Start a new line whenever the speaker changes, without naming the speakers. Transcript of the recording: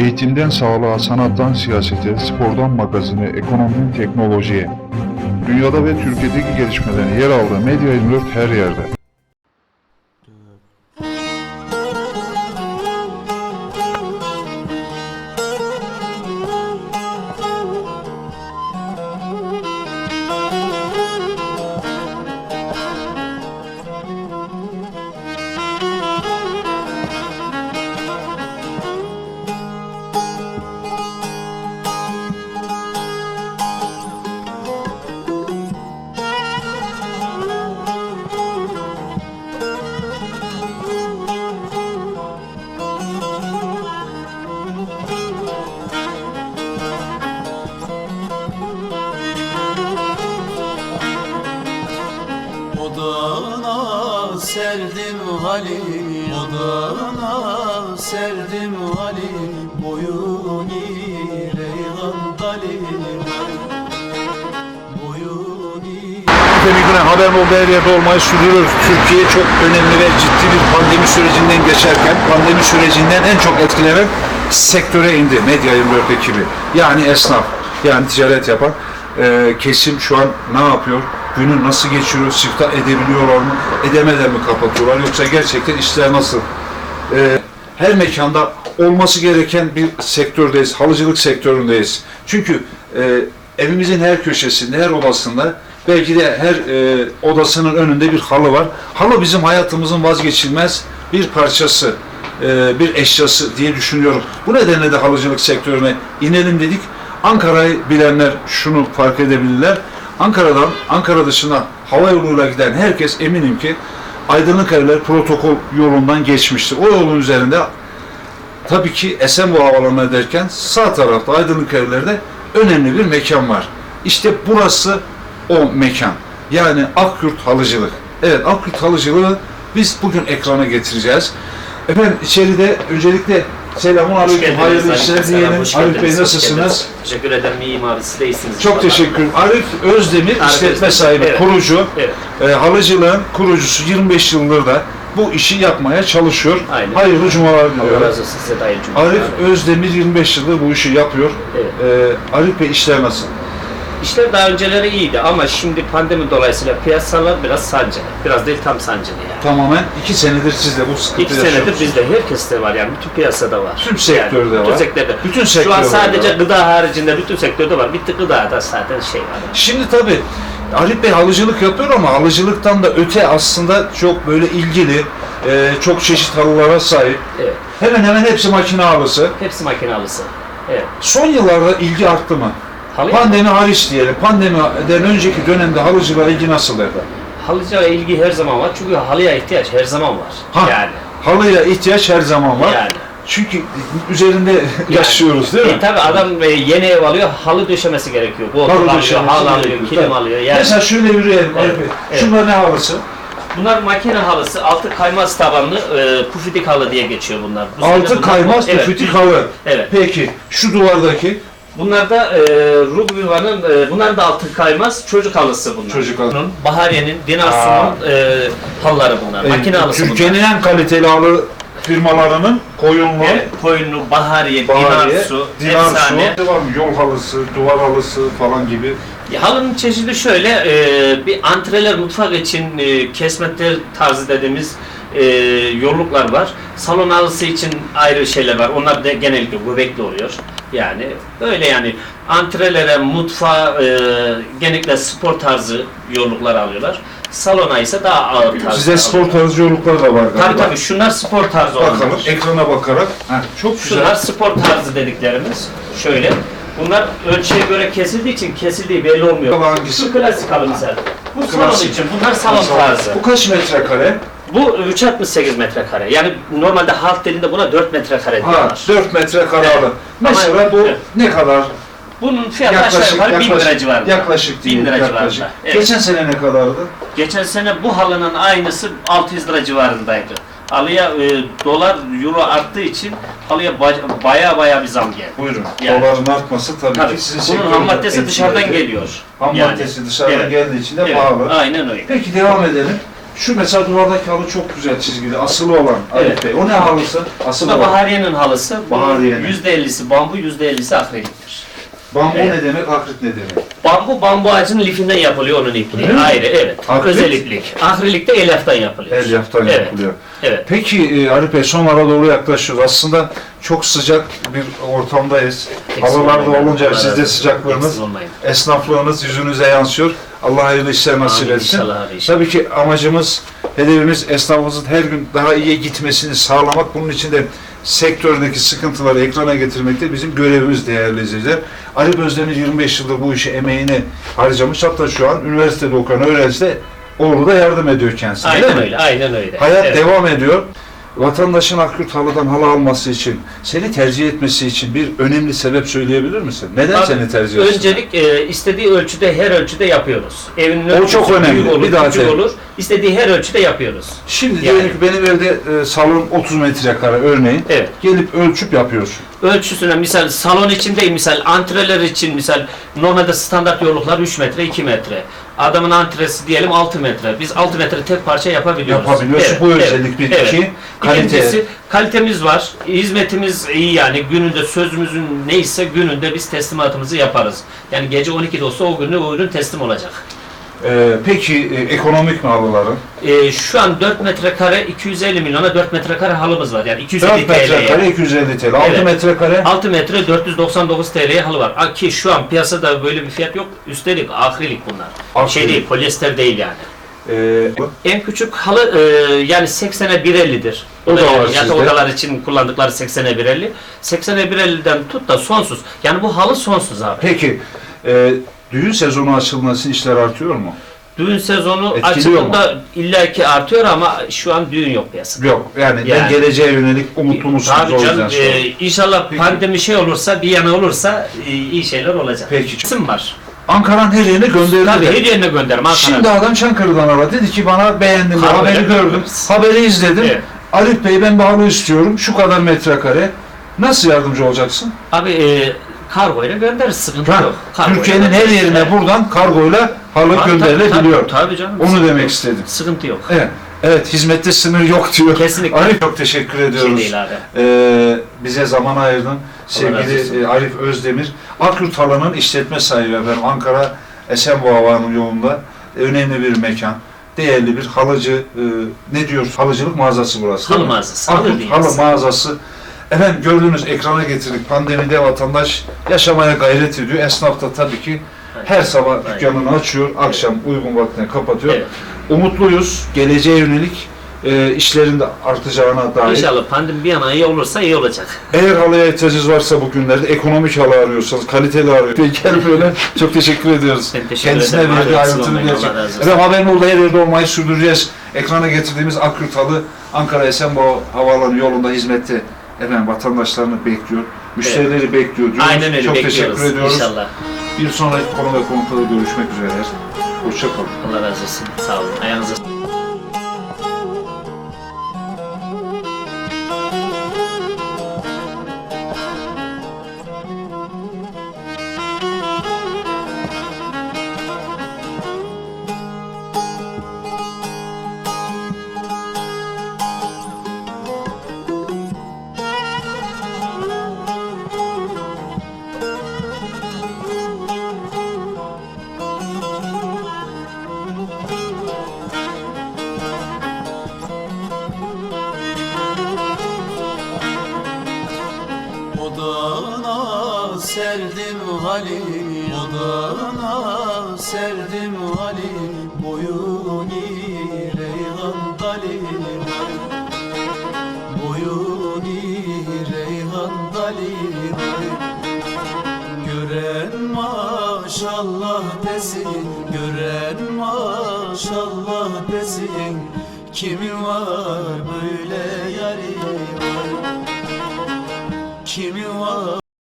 Eğitimden sağlığa, sanattan siyasete, spordan magazine, ekonomiden teknolojiye. Dünyada ve Türkiye'deki gelişmelerin yer aldığı Medya 24 her yerde.
Serdim halim Odana serdim halim Boyun ile dalim
haber oldu her olmayı sürdürüyoruz. Türkiye çok önemli ve ciddi bir pandemi sürecinden geçerken pandemi sürecinden en çok etkilenen sektöre indi Medya 24 ekibi. Yani esnaf, yani ticaret yapan e, kesim şu an ne yapıyor? Günü nasıl geçiriyor? Siftah edebiliyorlar mı? Edemeden mi kapatıyorlar? Yoksa gerçekten işler nasıl? E, her mekanda olması gereken bir sektördeyiz. Halıcılık sektöründeyiz. Çünkü e, evimizin her köşesinde, her odasında belki de her e, odasının önünde bir halı var. Halı bizim hayatımızın vazgeçilmez bir parçası, e, bir eşyası diye düşünüyorum. Bu nedenle de halıcılık sektörüne inelim dedik. Ankara'yı bilenler şunu fark edebilirler. Ankara'dan, Ankara dışına hava yoluyla giden herkes eminim ki Aydınlık Evler protokol yolundan geçmiştir. O yolun üzerinde tabii ki Esenboğa Havalanı'na derken sağ tarafta Aydınlık Evler'de önemli bir mekan var. İşte burası o mekan. Yani Akyurt Halıcılık. Evet Akyurt Halıcılığı biz bugün ekrana getireceğiz. Efendim içeride öncelikle selamun aleyküm, hayırlı işler diyelim. Arif Bey nasılsınız?
Teşekkür ederim. İyiyim abi. Siz de iyisiniz.
Çok teşekkür ederim. Arif Özdemir
Arif
işletme
Özdemir,
sahibi,
evet.
kurucu.
Evet.
E, halıcılığın kurucusu 25 yıldır da bu işi yapmaya çalışıyor.
Aynen.
Hayırlı cumalar
Allah
diliyorum.
razı olsun. Size de hayırlı cumalar.
Arif. Özdemir 25 yıldır bu işi yapıyor.
Evet.
E, Arif Bey işler nasıl?
İşler daha önceleri iyiydi ama şimdi pandemi dolayısıyla piyasalar biraz sancılı. Biraz değil tam sancılı yani.
Tamamen iki senedir siz de bu sıkıntı
İki senedir bizde herkeste var yani bütün piyasada var.
Tüm sektörde
yani,
var.
Bütün sektörde.
Bütün
Şu
sektörde
an sadece
var.
gıda haricinde bütün sektörde var. Bitti gıdada zaten şey var.
Şimdi tabii Arif Bey halıcılık yapıyor ama halıcılıktan da öte aslında çok böyle ilgili, e, çok çeşit halılara sahip.
Evet.
Hemen hemen hepsi makine halısı.
Hepsi makinalısı. Evet.
Son yıllarda ilgi arttı mı?
Halı,
Pandemi hariç diyelim. Pandemiden önceki dönemde halıcılığa ilgi nasıldı efendim?
halıcıya ilgi her zaman var çünkü halıya ihtiyaç her zaman var.
Ha,
Yani.
Halıya ihtiyaç her zaman var.
Yani.
Çünkü üzerinde yaşıyoruz değil mi?
E, tabii adam e, yeni ev alıyor, halı döşemesi gerekiyor. Koltuk
Halı
alıyor, halı alıyor, kilim
tabii.
alıyor. Yani
Mesela şöyle yürüyelim
Evet, evet.
Şunlar ne halısı?
bunlar makine halısı, altı kaymaz tabanlı e, pufidik halı diye geçiyor bunlar. Bu
Altı
bunlar-
kaymaz
evet,
tüfütük
düz-
halı.
Evet.
Peki şu duvardaki
Bunlar da e, Rubiva'nın, e, bunlar da altı kaymaz çocuk halısı bunlar.
Çocuk halı.
Bahariye'nin, Dinarsu'nun e, halıları bunlar. makine
e,
halısı
Türkiye'nin
bunlar.
en kaliteli halı firmalarının koyunlu,
Evet, koyunlu, Bahariye,
Bahariye,
Dinarsu,
Dinarsu,
efsane.
var mı? Yol halısı, duvar halısı falan gibi.
Ya, halının çeşidi şöyle, e, bir antreler mutfak için e, kesmetler tarzı dediğimiz e, yolluklar var. Salon halısı için ayrı şeyler var. Onlar da genellikle göbekli oluyor. Yani öyle yani antrelere, mutfağa e, genellikle spor tarzı yolluklar alıyorlar. Salona ise daha ağır tarzı.
Size spor tarzı yolluklar da var galiba.
Tabii tabii şunlar spor tarzı
Bakalım
olanlar.
ekrana bakarak. Heh, çok güzel.
Şunlar spor tarzı dediklerimiz. Şöyle. Bunlar ölçüye göre kesildiği için kesildiği belli olmuyor.
Hangisi?
Şu klasik halı misal. Bu salon
Klasik.
için. Bunlar salon tarzı.
Bu kaç metrekare?
Bu 3.68 metrekare. Yani normalde halk dilinde buna 4 metrekare
Ha,
diyorlar.
4 metrekare
Evet.
halı. Mesela bu
Evet.
ne kadar?
Bunun fiyatı aşağı yukarı 1000 lira civarında.
Yaklaşık değil.
1000 lira
yaklaşık.
civarında. Evet.
Geçen sene ne kadardı?
Geçen sene bu halının aynısı 600 lira civarındaydı. Halıya e, dolar, euro arttığı için halıya ba- baya baya bir zam geldi.
Buyurun.
Yani.
Doların artması tabii,
Tabii.
ki sizin
Bunun ham
sektörünüze
maddesi
etkiledi.
dışarıdan geliyor.
Ham
Yani.
maddesi dışarıdan
Evet.
geldiği için de
Evet,
pahalı.
Aynen öyle.
Peki devam edelim. Şu mesela duvardaki halı çok güzel çizgili, asılı olan Arif
Evet.
Bey. O ne halısı?
Bu
Asılı
da
olan.
Bahariye'nin halısı. Bu
Bahariye'nin.
%50'si bambu, %50'si akriliktir.
Bambu
Evet.
ne demek, akrit ne demek?
Bambu, bambu ağacının lifinden yapılıyor onun ipliği.
Mi?
Ayrı, evet.
Akrilik?
Özel iplik. Akrilik de elyaftan yapılıyor.
Elyaftan
evet.
yapılıyor.
Evet.
Peki e, Arif Bey sonlara doğru yaklaşıyoruz. Aslında çok sıcak bir ortamdayız. Havalarda olunca
Allah
siz
razı
de
olsun.
sıcaklığınız, esnaflığınız yüzünüze yansıyor. Allah hayırlı işler nasip etsin.
inşallah abi, inşallah.
Tabii ki amacımız, hedefimiz esnafımızın her gün daha iyi gitmesini sağlamak. Bunun için de sektördeki sıkıntıları ekrana getirmek de bizim görevimiz değerli izleyiciler. Ali Özdemir 25 yıldır bu işe emeğini harcamış. Hatta şu an üniversitede okuyan öğrenci de oğlu da yardım ediyor kendisine. değil
Aynen
mi?
öyle, aynen öyle.
Hayat
Evet.
devam ediyor. Vatandaşın Akgürt halıdan halı alması için, seni tercih etmesi için bir önemli sebep söyleyebilir misin? Neden
Abi,
seni tercih etsin?
Öncelik e, istediği ölçüde her ölçüde yapıyoruz. Evinin
O
ölçüsü
çok önemli.
olur,
Bir daha
küçük olur. İstediği her ölçüde yapıyoruz.
Şimdi
Yani.
diyelim ki benim evde e, salon 30 metrekare örneğin.
Evet.
Gelip ölçüp yapıyorsun.
Ölçüsüne misal salon için değil, misal antreler için misal normalde standart yolluklar 3 metre, 2 metre. Adamın antresi diyelim 6 metre. Biz 6 metre tek parça yapabiliyoruz.
Yapabiliyorsun. Bu özellik bir, iki, kalite.
İkincisi kalitemiz var. Hizmetimiz iyi yani. Gününde sözümüzün neyse gününde biz teslimatımızı yaparız. Yani gece 12'de olsa o günü o ürün teslim olacak.
E, peki e, ekonomik mi halıların?
Ee, şu an 4 metrekare 250 milyona 4 metrekare halımız var. Yani 250
4 metrekare
TL'ye.
250 TL. 6
Evet.
metrekare
6 metre 499 TL'ye halı var. Ha, Ki şu an piyasada böyle bir fiyat yok. Üstelik akrilik bunlar.
Akrilik.
Şey değil, polyester değil yani.
e,
En küçük halı e, yani 80'e 1.50'dir.
O da
yani
var
yatak
sizde.
odalar için kullandıkları 80'e 1.50. 80'e 1.50'den tut da sonsuz. Yani bu halı sonsuz abi.
peki e, düğün sezonu açılması işler artıyor mu?
Düğün sezonu
Etkiliyor mu?
açıldığında illaki artıyor ama şu an düğün yok piyasada.
Yok. Yani, ben
Yani.
geleceğe yönelik umutlu musunuz
Tabii
o yüzden
canım,
sordum.
e, inşallah
Peki.
pandemi şey olursa, bir yana olursa e, iyi şeyler olacak.
Peki.
İsim var.
Ankara'nın her yerine gönderildi.
Tabii her yerine gönderim. Ankara.
Şimdi adam Çankırı'dan aradı. Dedi ki bana beğendim.
Haberi
haberi gördüm. Haberi izledim.
Evet.
Arif Bey ben bir halı istiyorum. Şu kadar metrekare. Nasıl yardımcı olacaksın?
Abi e, kargoyla göndeririz sıkıntı
Ha,
yok. Kargoyla
Türkiye'nin her
göndeririz.
yerine
Evet.
buradan kargoyla halı
Tabii,
gönderilebiliyor.
Tabii, tabii canım.
Onu demek istedim.
Sıkıntı yok.
Evet. Evet, hizmette sınır yok diyor.
Kesinlikle.
Arif çok teşekkür
Şey
ediyoruz.
değil abi.
Ee, bize zaman ayırdın.
razı
Sevgili e, Arif Özdemir. Akyurt Halı'nın işletme sahibi efendim. Ankara Esenboğa Havaalanı yolunda önemli bir mekan. Değerli bir halıcı, e, ne diyoruz? Halıcılık mağazası burası. değil
Halı
mi?
mağazası. Halı değil.
Halı mağazası. Efendim gördüğünüz ekrana getirdik. Pandemide vatandaş yaşamaya gayret ediyor. Esnaf da tabii ki her sabah dükkanını açıyor, akşam uygun vaktine kapatıyor.
Evet.
Umutluyuz. Geleceğe yönelik e, işlerin de artacağına dair.
İnşallah pandemi bir yana iyi olursa iyi olacak.
Eğer halıya ihtiyacınız varsa bugünlerde ekonomik halı arıyorsanız, kaliteli arıyorsanız gel böyle. Çok teşekkür ediyoruz.
Ben teşekkür
Kendisine
ederim.
verdiği ayrıntılı
olsun.
Efendim haberin olduğu her yerde olmayı sürdüreceğiz. Ekrana getirdiğimiz Akyurt Halı Ankara Esenboğa Havaalanı yolunda hizmette efendim vatandaşlarını bekliyor. Müşterileri bekliyor diyoruz.
Aynen öyle
Çok
bekliyoruz.
teşekkür ediyoruz.
İnşallah.
Bir sonraki konu ve konuklarda görüşmek üzere. Hoşçakalın.
Allah razı olsun. Sağ olun. Ayağınıza
serdim halim Odana serdim halim Boyun reyhan dalim Boyun reyhan dalim Gören maşallah desin Gören maşallah desin Kimin var böyle yari? Var Kimi var